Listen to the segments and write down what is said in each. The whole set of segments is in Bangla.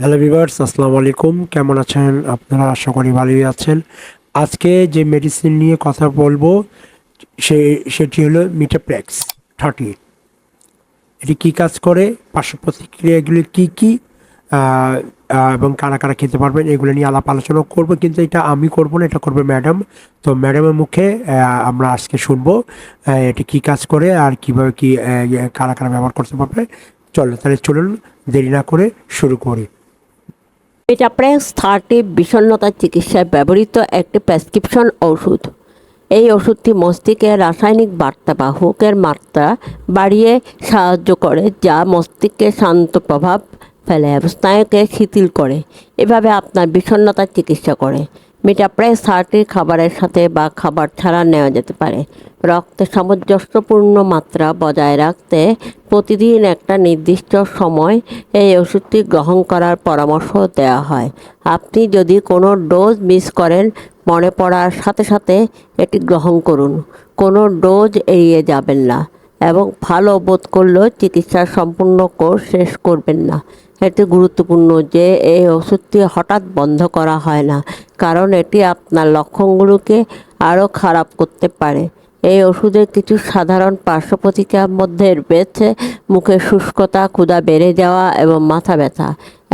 হ্যালো ভিভার্স আসসালামু আলাইকুম। কেমন আছেন? আপনারা আশা করি ভালোই আছেন। আজকে যে মেডিসিন নিয়ে কথা বলব, সে, সেটি হলো মিটাপ্লেক্স থার্টি এটি কী কাজ করে? পার্শ্ব প্রতিক্রিয়াগুলি কী কী? এবং কারা কারা খেতে পারবেন? এগুলো নিয়ে আলাপ আলোচনা করব, কিন্তু এটা আমি করব না, এটা করবে ম্যাডাম তো ম্যাডামের মুখে আমরা আজকে শুনব এটি কী কাজ করে আর কীভাবে কী কারা কারা ব্যবহার করতে পারবে। চলো, তাহলে চলুন, দেরি না করে শুরু করি। মেটাপ্রেক্স থার্টি বিষণ্নতার চিকিৎসায় ব্যবহৃত একটি প্রেসক্রিপশন ওষুধ। এই ওষুধটি মস্তিষ্কে রাসায়নিক বার্তা বা হুকের মাত্রা বাড়িয়ে সাহায্য করে, যা মস্তিষ্কে শান্ত প্রভাব ফেলে, স্নায়ুকে শিথিল করে। এভাবে আপনার বিষণ্নতার চিকিৎসা করে। মেটাপ্রেক্স থার্টি খাবারের সাথে বা খাবার ছাড়া নেওয়া যেতে পারে। রক্তে সামঞ্জস্যপূর্ণ মাত্রা বজায় রাখতে প্রতিদিন একটা নির্দিষ্ট সময় এই ওষুধটি গ্রহণ করার পরামর্শ দেওয়া হয়। আপনি যদি কোনো ডোজ মিস করেন, মনে পড়ার সাথে সাথে এটি গ্রহণ করুন। কোনো ডোজ এড়িয়ে যাবেন না এবং ভালো বোধ করলেও চিকিৎসার সম্পূর্ণ কোর্স শেষ করবেন না। এটি গুরুত্বপূর্ণ যে এই ওষুধটি হঠাৎ বন্ধ করা হয় না, কারণ এটি আপনার লক্ষণগুলোকে আরও খারাপ করতে পারে। এই ওষুধের কিছু সাধারণ পার্শ্ব প্রতিক্রিয়ার মধ্যে রয়েছে মুখে শুষ্কতা, ক্ষুধা বেড়ে যাওয়া এবং মাথা ব্যথা,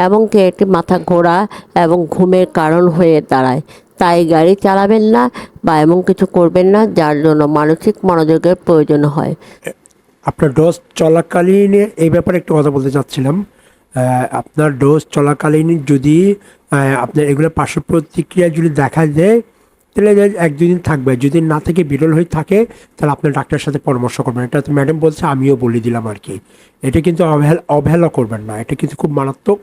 এমনকি এটি মাথা ঘোরা এবং ঘুমের কারণ হয়ে দাঁড়ায়। তাই গাড়ি চালাবেন না বা এমন কিছু করবেন না যার জন্য মানসিক মনোযোগের প্রয়োজন হয়। আপনার ডোজ চলাকালীন এই ব্যাপারে একটু কথা বলতে চাচ্ছিলাম। আপনার ডোজ চলাকালীন যদি আপনার এগুলো পার্শ্ব প্রতিক্রিয়া যদি দেখা দেয় তাহলে এক দুদিন থাকবে। যদি না থেকে, বিরল হয়ে থাকে, তাহলে আপনার ডাক্তারের সাথে পরামর্শ করবেন। এটা তো ম্যাডাম বলছে, আমিও বলে দিলাম আর কি। এটা কিন্তু অবহেলা অবহেলা করবেন না। এটা কিন্তু খুব মারাত্মক।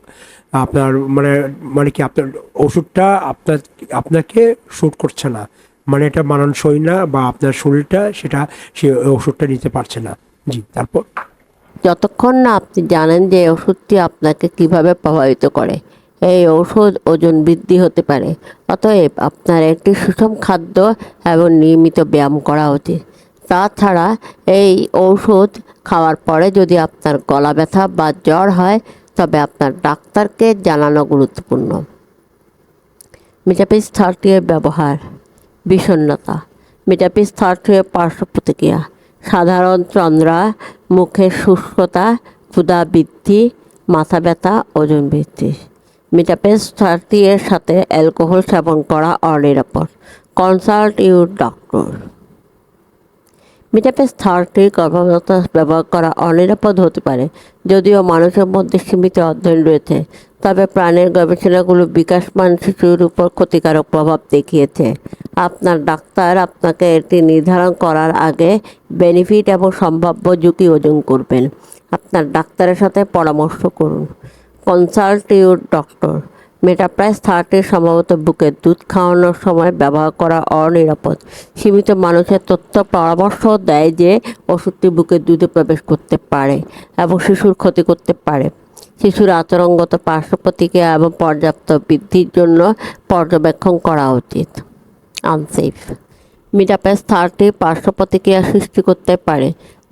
আপনার মানে মানে কি আপনার ওষুধটা আপনার, আপনাকে শ্যুট করছে না। মানে এটা মানানসই না বা আপনার শরীরটা সেটা, সে ওষুধটা নিতে পারছে না। জি, তারপর? যতক্ষণ না আপনি জানেন যে ওষুধটি আপনাকে কীভাবে প্রভাবিত করে, এই ঔষধ ওজন বৃদ্ধি হতে পারে, অতএব আপনার একটি সুষম খাদ্য এবং নিয়মিত ব্যায়াম করা উচিত। তাছাড়া এই ঔষধ খাওয়ার পরে যদি আপনার গলা ব্যথা বা জ্বর হয়, তবে আপনার ডাক্তারকে জানানো গুরুত্বপূর্ণ। মেটাপিস থার্টি এর ব্যবহার, বিষণ্ণতা, মেটাপিস থার্টি এর পার্শ্ব প্রতিক্রিয়া, সাধারণ চন্দ্রা মুখের শুষ্কতা, ক্ষুধা বৃদ্ধি, মাথা ব্যথা, ওজন বৃদ্ধি। মিটাপেস থার্টি এর সাথে অ্যালকোহল সেবন করা অনিরাপদ। Consult your doctor. মিটাপেস থার্টি গর্ভাবস্থা ব্যবহার করা অনিরাপদ হতে পারে, যদিও মানুষের মধ্যে সীমিত অধ্যয়ন রয়েছে। তবে প্রাণের গবেষণাগুলো বিকাশমান শিশুর উপর ক্ষতিকারক প্রভাব দেখিয়েছে। আপনার ডাক্তার আপনাকে এটি নির্ধারণ করার আগে বেনিফিট এবং সম্ভাব্য ঝুঁকি ওজন করবেন। আপনার ডাক্তারের সাথে পরামর্শ করুন। Consult your doctor. মেটাপ্রাইস থার্টি সম্ভবত বুকের দুধ খাওয়ানোর সময় ব্যবহার করা অনিরাপদ। সীমিত মানুষের তথ্য পরামর্শ দেয় যে, ওষুধটি বুকের দুধে প্রবেশ করতে পারে এবং শিশুর ক্ষতি করতে পারে। শিশুর আচরণগত পার্শ্ব প্রতিক্রিয়া এবং পর্যাপ্ত বৃদ্ধির জন্য পর্যবেক্ষণ করা উচিত। আনসেফ মিটাপ্যাস থার্টি পার্শ্ব প্রতিক্রিয়া সৃষ্টি করতে পারে,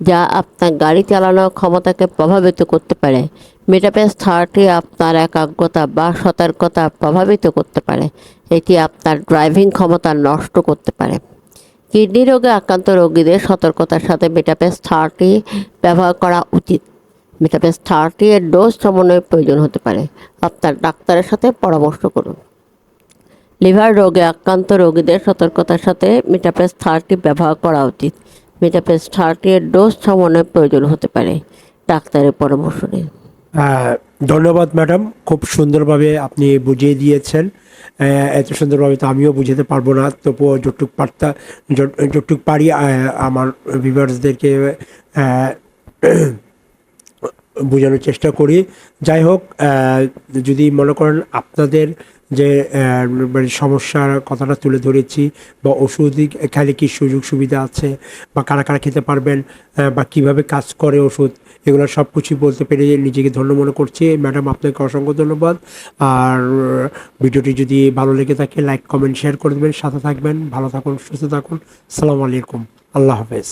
যা আপনার গাড়ি চালানোর ক্ষমতাকে প্রভাবিত করতে পারে। মেটাপ্যাস থার্টি আপনার একাগ্রতা বা সতর্কতা প্রভাবিত করতে পারে, এটি আপনার ড্রাইভিং ক্ষমতা নষ্ট করতে পারে। কিডনি রোগে আক্রান্ত রোগীদের সতর্কতার সাথে মেটাপ্যাস থার্টি ব্যবহার করা উচিত। মেটাপ্যাস থার্টি এর ডোজ সমন্বয়ের প্রয়োজন হতে পারে। আপনার ডাক্তারের সাথে পরামর্শ করুন। লিভার রোগে আক্রান্ত রোগীদের সতর্কতার সাথে মিটাপেস থার্টি ব্যবহার করা উচিত। মিটাপেস থার্টি এর ডোজ সমন্বয়ের প্রয়োজন হতে পারে। ডাক্তারের পরামর্শ নিন। ধন্যবাদ ম্যাডাম। খুব সুন্দরভাবে আপনি বুঝিয়ে দিয়েছেন। এত সুন্দরভাবে তো আমিও বুঝাতে পারব না। তবুও যতটুক পারতা, যত- যতটুক পারি আমার ভিভার্সদেরকে বোঝানোর চেষ্টা করি। যাই হোক যদি মনে করেন আপনাদের যে মানে সমস্যার কথাটা তুলে ধরেছি বা ওষুধ খেলে কি সুযোগ সুবিধা আছে বা কারা কারা খেতে পারবেন বা কীভাবে কাজ করে ওষুধ, এগুলো সব কিছুই বলতে পেরে নিজেকে ধন্য মনে করছি। ম্যাডাম, আপনাকে অসংখ্য ধন্যবাদ। আর ভিডিওটি যদি ভালো লেগে থাকে, লাইক, কমেন্ট, শেয়ার করে দেবেন। সাথে থাকবেন, ভালো থাকুন, সুস্থ থাকুন। সালাম আলাইকুম। আল্লাহ হাফেজ।